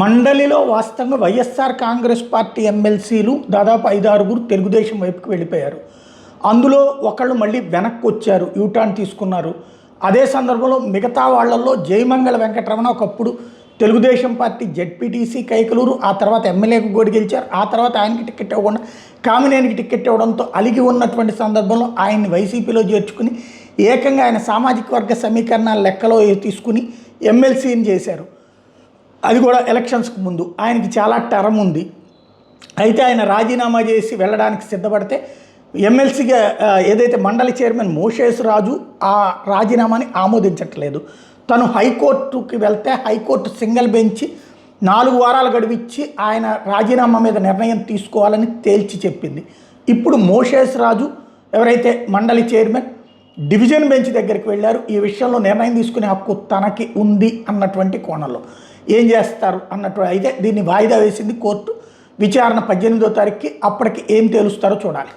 మండలిలో వాస్తవంగా వైఎస్ఆర్ కాంగ్రెస్ పార్టీ ఎమ్మెల్సీలు దాదాపు ఐదారుగురు తెలుగుదేశం వైపుకి వెళ్ళిపోయారు. అందులో ఒకళ్ళు మళ్ళీ వెనక్కి వచ్చారు యూటర్న్ తీసుకున్నారు. అదే సందర్భంలో మిగతా వాళ్ళల్లో జయమంగళ వెంకటరమణ ఒకప్పుడు తెలుగుదేశం పార్టీ జెడ్పీటీసీ కైకలూరు ఆ తర్వాత ఎమ్మెల్యేకు గోడి గెలిచారు. ఆ తర్వాత ఆయనకి టికెట్ ఇవ్వకుండా కామినేనికి టికెట్ ఇవ్వడంతో అలిగి ఉన్నటువంటి సందర్భంలో ఆయన్ని వైసీపీలో చేర్చుకుని ఏకంగా ఆయన సామాజిక వర్గ సమీకరణాల లెక్కలో తీసుకుని ఎమ్మెల్సీని చేశారు. అది కూడా ఎలక్షన్స్కు ముందు. ఆయనకి చాలా టర్మ్ ఉంది. అయితే ఆయన రాజీనామా చేసి వెళ్ళడానికి సిద్ధపడితే ఎమ్మెల్సీగా ఏదైతే మండలి చైర్మన్ మోషేస్ రాజు ఆ రాజీనామాని ఆమోదించట్లేదు. తను హైకోర్టుకి వెళ్తే హైకోర్టు సింగిల్ బెంచ్ నాలుగు వారాలు గడివిచ్చి ఆయన రాజీనామా మీద నిర్ణయం తీసుకోవాలని తేల్చి చెప్పింది. ఇప్పుడు మోషేస్ రాజు ఎవరైతే మండలి చైర్మన్ డివిజన్ బెంచ్ దగ్గరికి వెళ్ళారు ఈ విషయంలో నిర్ణయం తీసుకునే హక్కు తనకి ఉంది అన్నటువంటి కోణంలో. ఏం చేస్తారు అన్నట్టు అయితే దీన్ని వాయిదా వేసింది కోర్టు. విచారణ పద్దెనిమిదో తారీఖుకి అప్పటికి ఏం తేలుస్తారో చూడాలి.